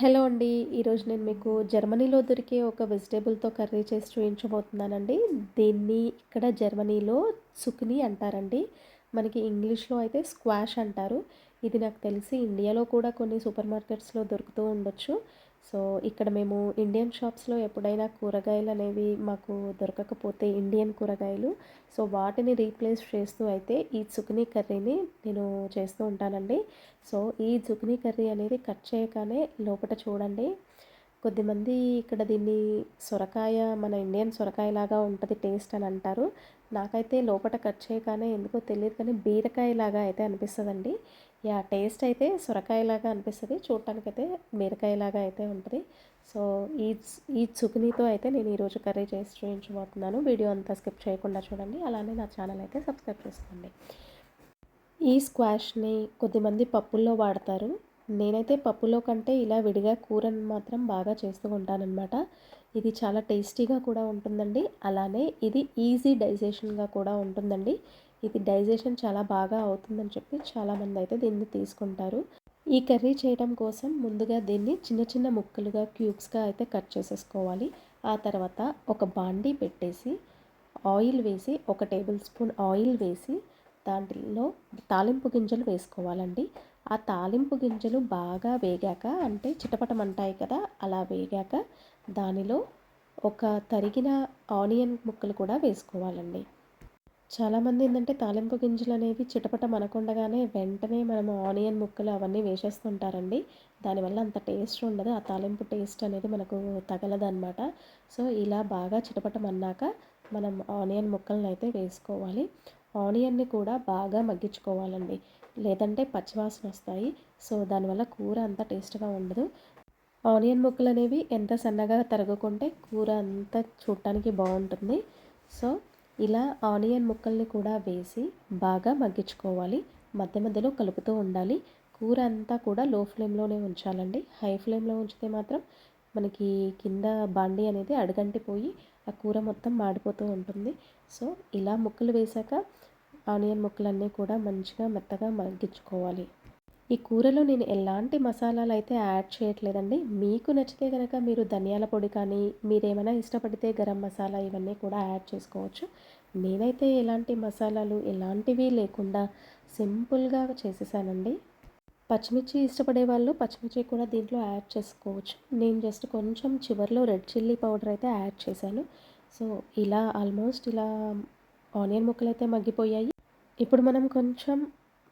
Hello అండి. ఈరోజు నేను మీకు జర్మనీలో దొరికే ఒక వెజిటేబుల్తో కర్రీ చేసి చూపించబోతున్నానండి. దీన్ని ఇక్కడ జర్మనీలో సుక్ని అంటారండి. మనకి ఇంగ్లీష్లో అయితే స్క్వాష్ అంటారు. ఇది నాకు తెలిసి ఇండియాలో కూడా కొన్ని సూపర్ మార్కెట్స్లో దొరుకుతూ ఉండొచ్చు. సో ఇక్కడ మేము ఇండియన్ షాప్స్లో ఎప్పుడైనా కూరగాయలు అనేవి మాకు దొరకకపోతే ఇండియన్ కూరగాయలు. సో వాటిని రీప్లేస్ చేస్తూ అయితే ఈ చుక్నీ కర్రీని నేను చేస్తూ ఉంటానండి. సో ఈ చుక్నీ కర్రీ అనేది కట్ చేయగానే లోపల చూడండి. కొద్దిమంది ఇక్కడ దీన్ని సొరకాయ మన ఇండియన్ సొరకాయ లాగా ఉంటుంది టేస్ట్ అని అంటారు. నాకైతే లోపల కట్ చేయగానే ఎందుకో తెలియదు కానీ బీరకాయ లాగా అయితే అనిపిస్తుందండి. యా టేస్ట్ అయితే సొరకాయలాగా అనిపిస్తుంది. చూడటానికైతే బీరకాయలాగా అయితే ఉంటుంది. సో ఈ ఈ చుకునీతో అయితే నేను ఈరోజు కర్రీ చేసి చూపించబోతున్నాను. వీడియో అంతా స్కిప్ చేయకుండా చూడండి. అలానే నా ఛానల్ అయితే సబ్స్క్రైబ్ చేసుకోండి. ఈ స్క్వాష్ని కొద్దిమంది పప్పుల్లో వాడతారు. నేనైతే పప్పులో కంటే ఇలా విడిగా కూరని మాత్రం బాగా చేస్తూ ఉంటానన్నమాట. ఇది చాలా టేస్టీగా కూడా ఉంటుందండి. అలానే ఇది ఈజీ డైజెషన్గా కూడా ఉంటుందండి. ఇది డైజెషన్ చాలా బాగా అవుతుందని చెప్పి చాలామంది అయితే దీన్ని తీసుకుంటారు. ఈ కర్రీ చేయడం కోసం ముందుగా దీన్ని చిన్న చిన్న ముక్కలుగా క్యూబ్స్గా అయితే కట్ చేసేసుకోవాలి. ఆ తర్వాత ఒక బాండీ పెట్టేసి ఆయిల్ వేసి ఒక టేబుల్ స్పూన్ ఆయిల్ వేసి దాంట్లో తాలింపు గింజలు వేసుకోవాలండి. ఆ తాలింపు గింజలు బాగా వేగాక అంటే చిటపటమంటాయి కదా అలా వేగాక దానిలో ఒక తరిగిన ఆనియన్ ముక్కలు కూడా వేసుకోవాలండి. చాలామంది ఏంటంటే తాలింపు గింజలు అనేవి చిటపట మనకుండగానే వెంటనే మనము ఆనియన్ ముక్కలు అవన్నీ వేసేస్తుంటారండి. దానివల్ల అంత టేస్ట్ ఉండదు. ఆ తాలింపు టేస్ట్ అనేది మనకు తగలదన్నమాట సో ఇలా బాగా చిటపటమన్నాక మనం ఆనియన్ ముక్కలను అయితే వేసుకోవాలి. ఆనియన్ని కూడా బాగా మగ్గించుకోవాలండి. లేదంటే పచ్చివాసన వస్తాయి సో దానివల్ల కూర అంత టేస్ట్గా ఉండదు. ఆనియన్ ముక్కలు అనేవి ఎంత సన్నగా తరుగుకుంటే కూర అంతా చూడటానికి బాగుంటుంది. సో ఇలా ఆనియన్ ముక్కల్ని కూడా వేసి బాగా మగ్గించుకోవాలి. మధ్య మధ్యలో కలుపుతూ ఉండాలి. కూర అంతా కూడా లో ఫ్లేమ్లోనే ఉంచాలండి. హై ఫ్లేమ్లో ఉంచితే మాత్రం మనకి కింద బాండి అనేది అడగంటిపోయి ఆ కూర మొత్తం మాడిపోతూ ఉంటుంది. సో ఇలా ముక్కలు వేశాక ఆనియన్ ముక్కలన్నీ కూడా మంచిగా మెత్తగా మగ్గించుకోవాలి. ఈ కూరలో నేను ఎలాంటి మసాలాలు అయితే యాడ్ చేయట్లేదండి మీకు నచ్చితే కనుక మీరు ధనియాల పొడి కానీ మీరేమైనా ఇష్టపడితే గరం మసాలా ఇవన్నీ కూడా యాడ్ చేసుకోవచ్చు. నేనైతే ఎలాంటి మసాలాలు ఎలాంటివి లేకుండా సింపుల్గా చేసేసానండి. పచ్చిమిర్చి ఇష్టపడే వాళ్ళు పచ్చిమిర్చి కూడా దీంట్లో యాడ్ చేసుకోవచ్చు. నేను జస్ట్ కొంచెం చివరిలో రెడ్ చిల్లీ పౌడర్ అయితే యాడ్ చేశాను. సో ఇలా ఆల్మోస్ట్ ఇలా ఆనియన్ ముక్కలు అయితే మగ్గిపోయాయి. ఇప్పుడు మనం కొంచెం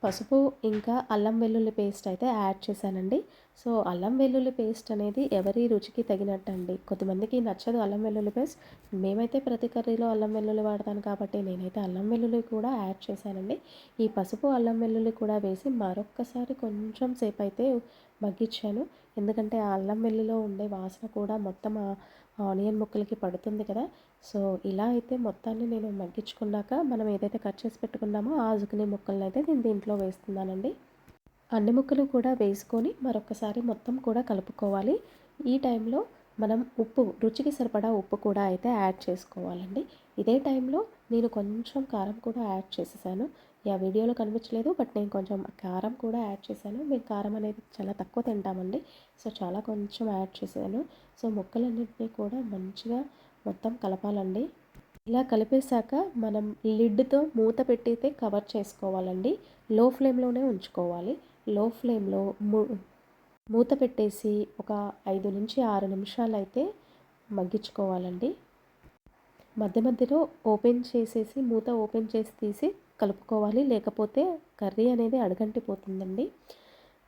పసుపు ఇంకా అల్లం వెల్లుల్లి పేస్ట్ అయితే యాడ్ చేశానండి. సో అల్లం వెల్లుల్లి పేస్ట్ అనేది ఎవరి రుచికి తగినట్టు అండి కొద్దిమందికి నచ్చదు అల్లం వెల్లుల్లి పేస్ట్. మేమైతే ప్రతి కర్రీలో అల్లం వెల్లుల్లి వాడతాను కాబట్టి నేనైతే అల్లం వెల్లుల్లి కూడా యాడ్ చేశానండి. ఈ పసుపు అల్లం వెల్లుల్లి కూడా వేసి మరొక్కసారి కొంచెం సేపు అయితే మగ్గించాను. ఎందుకంటే ఆ అల్లం వెల్లుల్లో ఉండే వాసన కూడా మొత్తం ఆనియన్ ముక్కలకి పడుతుంది కదా. సో ఇలా అయితే మొత్తాన్ని నేను మగ్గించుకున్నాక మనం ఏదైతే కట్ చేసి పెట్టుకున్నామో ఆ జుకినీ ముక్కలను అయితే నేను దీంట్లో వేస్తున్నానండి. అన్ని ముక్కలు కూడా వేసుకొని మరొకసారి మొత్తం కూడా కలుపుకోవాలి. ఈ టైంలో మనం ఉప్పు రుచికి సరిపడా ఉప్పు కూడా అయితే యాడ్ చేసుకోవాలండి. ఇదే టైంలో నేను కొంచెం కారం కూడా యాడ్ చేసేసాను. ఆ వీడియోలో కనిపించలేదు బట్ నేను కొంచెం కారం కూడా యాడ్ చేశాను. మేము కారం అనేది చాలా తక్కువ తింటామండి. సో చాలా కొంచెం యాడ్ చేశాను. సో ముక్కలన్నింటినీ కూడా మంచిగా మొత్తం కలపాలండి. ఇలా కలిపేశాక మనం లిడ్తో మూత పెట్టితే కవర్ చేసుకోవాలండి. లో ఫ్లేమ్లోనే ఉంచుకోవాలి. లో ఫ్లేమ్లో మూత పెట్టేసి ఒక ఐదు నుంచి ఆరు నిమిషాలు అయితే మగ్గించుకోవాలండి. మధ్య మధ్యలో ఓపెన్ చేసేసి మూత ఓపెన్ చేసి తీసి కలుపుకోవాలి. లేకపోతే కర్రీ అనేది అడగంటిపోతుందండి.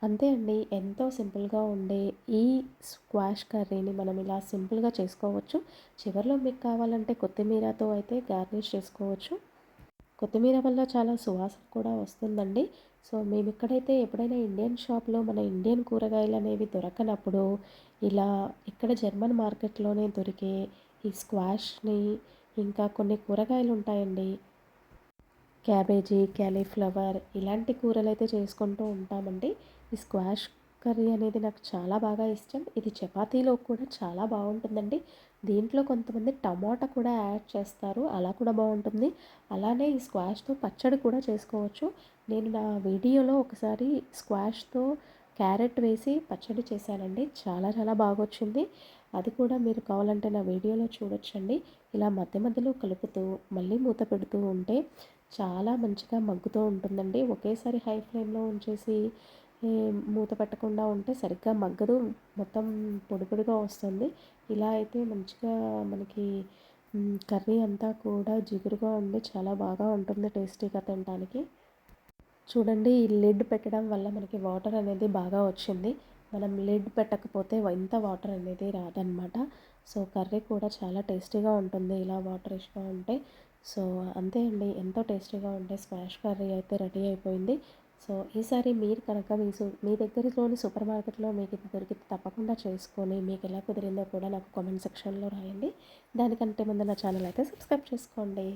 అంతే అండి. ఎంతో సింపుల్గా ఉండే ఈ స్క్వాష్ కర్రీని మనం ఇలా సింపుల్గా చేసుకోవచ్చు. చివరిలో మీకు కావాలంటే కొత్తిమీరతో అయితే గార్నిష్ చేసుకోవచ్చు. కొత్తిమీర వల్ల చాలా సువాసన కూడా వస్తుందండి. సో మేము ఇక్కడైతే ఎప్పుడైనా ఇండియన్ షాప్లో మన ఇండియన్ కూరగాయలు అనేవి దొరకనప్పుడు ఇలా ఇక్కడ జర్మన్ మార్కెట్లోనే దొరికే ఈ స్క్వాష్ని ఇంకా కొన్ని కూరగాయలు ఉంటాయండి. క్యాబేజీ క్యాలీఫ్లవర్ ఇలాంటి కూరలు అయితే చేసుకుంటూ ఉంటామండి. ఈ స్క్వాష్ కర్రీ అనేది నాకు చాలా బాగా ఇష్టం. ఇది చపాతీలో కూడా చాలా బాగుంటుందండి. దీంట్లో కొంతమంది టమాటా కూడా యాడ్ చేస్తారు. అలా కూడా బాగుంటుంది. అలానే ఈ స్క్వాష్తో పచ్చడి కూడా చేసుకోవచ్చు. నేను నా వీడియోలో ఒకసారి స్క్వాష్తో క్యారెట్ వేసి పచ్చడి చేశానండి. చాలా చాలా బాగా వచ్చింది అది కూడా మీరు కావాలంటే నా వీడియోలో చూడొచ్చండి. ఇలా మధ్య మధ్యలో కలుపుతూ మళ్ళీ మూత పెడుతూ ఉంటే చాలా మంచిగా మగ్గుతూ ఉంటుందండి. ఒకేసారి హై ఫ్లేమ్లో ఉంచేసి మూత పెట్టకుండా ఉంటే సరిగ్గా మగ్గదు. మొత్తం పొడి పొడిగా వస్తుంది. ఇలా అయితే మంచిగా మనకి కర్రీ అంతా కూడా జిగురుగా ఉండి చాలా బాగా ఉంటుంది టేస్టీగా తినడానికి చూడండి ఈ లిడ్ పెట్టడం వల్ల మనకి వాటర్ అనేది బాగా వచ్చింది. మనం లిడ్ పెట్టకపోతే ఇంత వాటర్ అనేది రాదనమాట సో కర్రీ కూడా చాలా టేస్టీగా ఉంటుంది. ఇలా వాటర్ ఇష్టం ఉంటే సో అంతే అండి. ఎంతో టేస్టీగా ఉంటే స్మాష్ కర్రీ అయితే రెడీ అయిపోయింది. సో ఈసారి మీరు కనుక మీ మీ దగ్గరలోని సూపర్ మార్కెట్లో మీకు ఇది దొరికితే తప్పకుండా చేసుకొని మీకు ఎలా కుదిరిందో కూడా నాకు కామెంట్ సెక్షన్లో రాయండి. దానికంటే ముందు నా ఛానల్ అయితే సబ్స్క్రైబ్ చేసుకోండి.